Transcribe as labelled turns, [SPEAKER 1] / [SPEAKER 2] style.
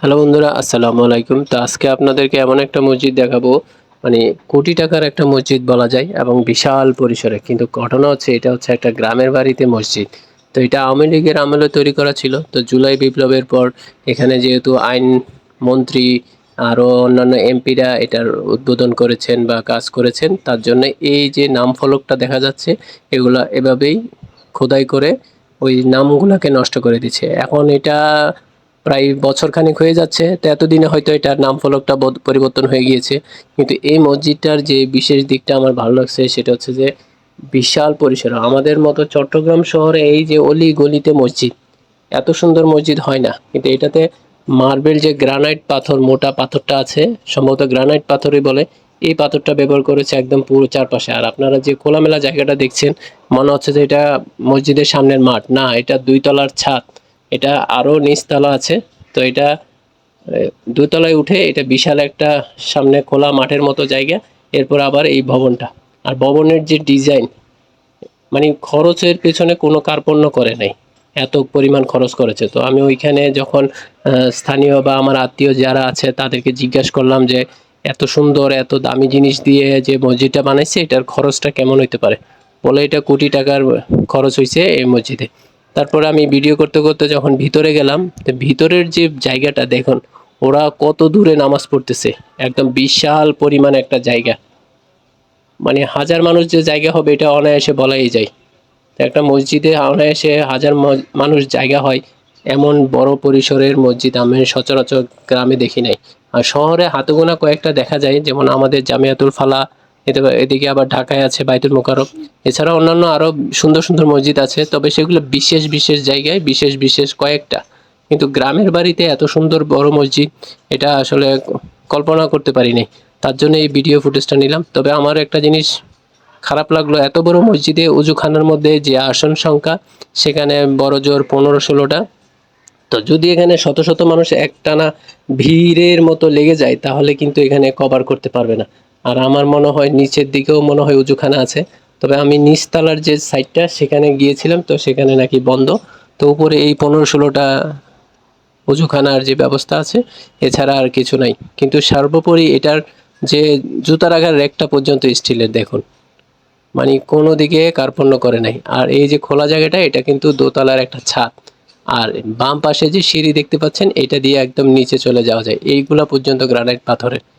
[SPEAKER 1] Hello বন্ধুরা, আসসালামু আলাইকুম। তো আজকে আপনাদেরকে এমন একটা মসজিদ দেখাবো মানে কোটি টাকার একটা মসজিদ বলা যায়, এবং বিশাল পরিসরে। কিন্তু ঘটনা হচ্ছে, এটা হচ্ছে একটা গ্রামের বাড়িতে মসজিদ। তো এটা আওয়ামী লীগের আমলে তৈরি করা ছিল। তো জুলাই বিপ্লবের পর এখানে যেহেতু আইন মন্ত্রী, আরও অন্যান্য এমপিরা এটার উদ্বোধন করেছেন বা কাজ করেছেন, তার জন্য এই যে নাম ফলকটা দেখা যাচ্ছে, এগুলা এভাবেই খোদাই করে ওই নামগুলোকে নষ্ট করে দিচ্ছে। এখন এটা প্রায় বছরখানেক হয়ে যাচ্ছে। তো এতদিনে হয়তো এটার নাম ফলকটা পরিবর্তন হয়ে গিয়েছে। কিন্তু এই মসজিদটার যে বিশেষ দিকটা আমার ভালো লাগছে সেটা হচ্ছে যে বিশাল পরিসর। আমাদের মতো চট্টগ্রাম শহরে এই যে অলি গলিতে মসজিদ, এত সুন্দর মসজিদ হয় না। কিন্তু এটাতে মার্বেল যে গ্রানাইট পাথর, মোটা পাথরটা আছে, সম্ভবত গ্রানাইট পাথরই বলে, এই পাথরটা ব্যবহার করেছে একদম পুরো চারপাশে। আর আপনারা যে খোলামেলা জায়গাটা দেখছেন, মনে হচ্ছে যে এটা মসজিদের সামনের মাঠ। না, এটা দুই তলার ছাদ। এটা আরও নিচতলা আছে। তো এটা দুতলায় উঠে এটা বিশাল একটা সামনে খোলা মাঠের মতো জায়গা। এরপর আবার এই ভবনটা। আর ভবনের যে ডিজাইন মানে খরচের পেছনে কোনো কার্পণ্য করে নাই। এত পরিমাণ খরচ করেছে। তো আমি ওইখানে যখন স্থানীয় বা আমার আত্মীয় যারা আছে তাদেরকে জিজ্ঞাসা করলাম যে, এত সুন্দর, এত দামি জিনিস দিয়ে যে মসজিদটা বানাইছে, এটার খরচটা কেমন হইতে পারে? বলে, এটা কোটি টাকার খরচ হয়েছে এই মসজিদে। তারপরে আমি ভিডিও করতে করতে যখন ভিতরে গেলাম, তো ভিতরের যে জায়গাটা দেখুন, ওরা কত দূরে নামাজ পড়তেছে। একদম বিশাল পরিমাণ একটা জায়গা। মানে হাজার মানুষ যে জায়গা হবে, এটা অনায়াসে বলাই যায়। একটা মসজিদে অনায়াসে হাজার মানুষ জায়গা হয়, এমন বড় পরিসরের মসজিদ আমি সচরাচর গ্রামে দেখি নাই। আর শহরে হাতে গোনা কয়েকটা দেখা যায়, যেমন আমাদের জামিয়াতুল ফালা এদিকে আবার ঢাকায় আছে বাইতুল মোকারম এছাড়া অন্যান্য আরও সুন্দর সুন্দর মসজিদ আছে, তবে সেগুলো বিশেষ বিশেষ জায়গায়, বিশেষ বিশেষ কয়েকটা। কিন্তু গ্রামের বাড়িতে এত সুন্দর বড় মসজিদ, এটা আসলে কল্পনা করতে পারিনি। তার জন্য এই ভিডিও ফুটেজটা নিলাম। তবে আমার একটা জিনিস খারাপ লাগল, এত বড় মসজিদে উজুখানার মধ্যে যে আসন সংখ্যা, সেখানে বড় জোর পনেরো, ষোলোটা। তো যদি এখানে শত শত মানুষ একটানা ভিড়ের মতো লেগে যায়, তাহলে কিন্তু এখানে কভার করতে পারবে না। আর আমার মনে হয় নিচের দিকেও মনে হয় উজুখানা আছে। তবে আমি নিচতলার যে সাইডটা সেখানে গিয়েছিলাম, তো সেখানে নাকি বন্ধ। তো উপরে এই পনেরো ষোলোটা অজুখানার যে ব্যবস্থা আছে, এছাড়া আর কিছু নাই। কিন্তু সর্বোপরি এটার যে জুতা রাখার র্যাকটা পর্যন্ত স্টিলের, দেখুন। মানে কোনো দিকে কার্পণ্য করে নাই। আর এই যে খোলা জায়গাটা, এটা কিন্তু দোতলার একটা ছাদ। আর বাম পাশে যে সিঁড়ি দেখতে পাচ্ছেন, এটা দিয়ে একদম নিচে চলে যাওয়া যায়। এইগুলা পর্যন্ত গ্রানাইট পাথরের।